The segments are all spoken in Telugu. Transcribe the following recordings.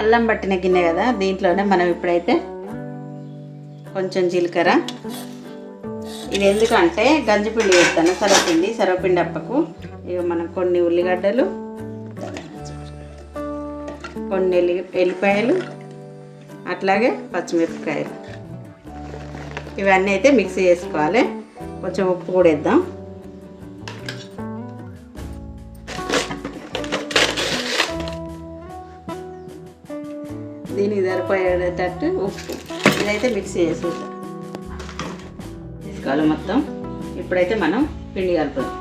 అల్లం పట్టిన గిన్నె కదా దీంట్లోనే మనం ఇప్పుడైతే కొంచెం జీలకర్ర. ఇది ఎందుకంటే గంజిపిండి వేస్తాను సరపిండి సరపిండి అప్పకు. ఇక మనం కొన్ని ఉల్లిగడ్డలు కొన్ని ఎల్లి ఎల్లిపాయలు అట్లాగే పచ్చిమిరపకాయలు. ఇవన్నీ అయితే మిక్సీ చేసుకోవాలి. కొంచెం ఉప్పు కూడా వేద్దాం. దీనికి సరిపోయేటట్టు ఉప్పు. ఇదైతే మిక్స్ చేసేద్దాం తీసుకోవాలి మొత్తం ఇప్పుడైతే మనం పిండి కలుపుదాం.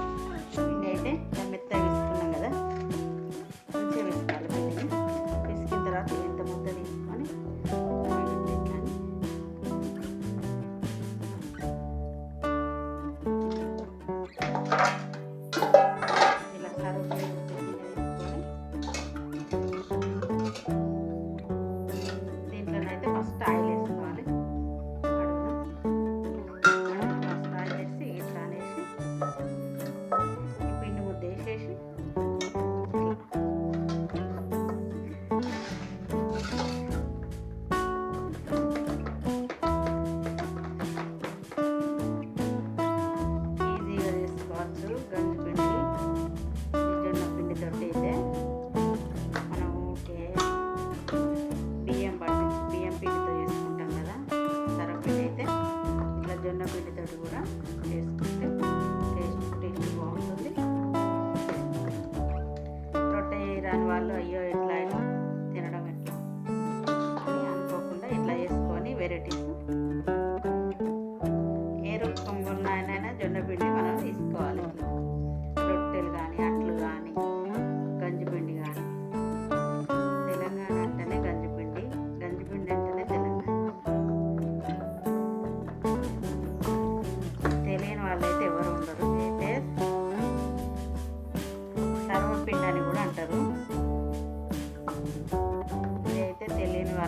రాని వాళ్ళు అయ్యో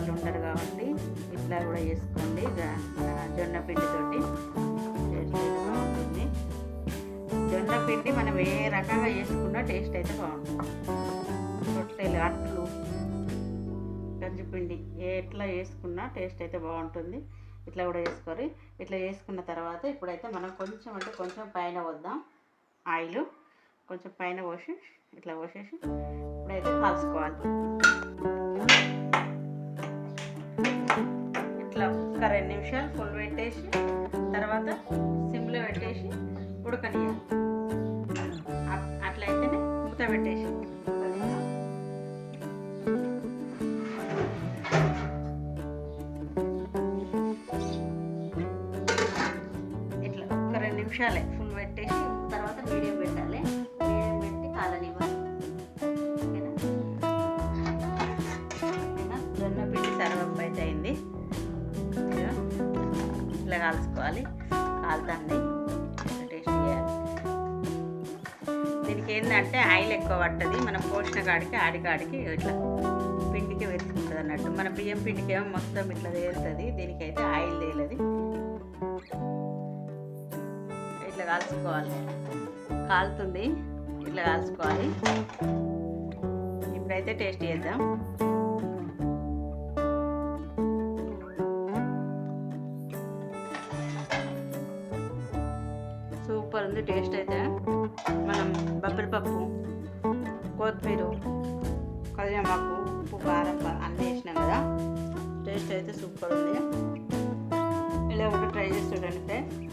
వాళ్ళు ఉంటారు కాబట్టి ఇట్లా కూడా చేసుకోండి. జొన్న పిండితోటి టేస్ట్ అయితే బాగుంటుంది జొన్న పిండి మనం ఏ రకంగా చేసుకున్నా టేస్ట్ అయితే బాగుంటుంది. రొట్టెలు అట్లు గంజిపిండి ఎట్లా వేసుకున్నా టేస్ట్ అయితే బాగుంటుంది. ఇట్లా కూడా వేసుకోరు ఇట్లా వేసుకున్న తర్వాత ఇప్పుడైతే మనం కొంచెం అంటే కొంచెం పైన వద్దాం ఆయిల్ కొంచెం పైన పోసి ఇట్లా పోసేసి ఇప్పుడైతే కాల్చుకోవాలి. ఒక రెండు నిమిషాలు ఫుల్ పెట్టేసి తర్వాత సిమ్లో పెట్టేసి ఉడకనియాలి అట్- అట్లయితేనే మూత పెట్టేసి. ఇట్లా ఒక రెండు నిమిషాలే ఫుల్ పెట్టేసి తర్వాత మీడియం పెట్టాలి. కాల్చుకోవాలి. కాలుతుంది టేస్ట్ చేయాలి. దీనికి ఏంటంటే ఆయిల్ ఎక్కువ పట్టది. మనం పోసిన కాడికి ఆడికాడికి ఇట్లా పిండికి వెతుకుంటుంది అన్నట్టు. మన బియ్యం పిండికి ఏమో మొత్తం ఇట్లా తేలుతుంది దీనికైతే ఆయిల్ తేలది. ఇట్లా కాల్చుకోవాలి. కాలుతుంది. ఇట్లా కాల్చుకోవాలి. ఇప్పుడైతే టేస్ట్ చేద్దాం. ఉంది టేస్ట్ అయితే మనం బబ్బరి పప్పు కొత్తిమీర కళ్యామాకు ఉప్పు కారం అన్నీ వేసినాం కదా. టేస్ట్ అయితే సూపర్ ఉంది. ఇలా కూడా ట్రై చేసి చూడండి ఫ్రెండ్స్.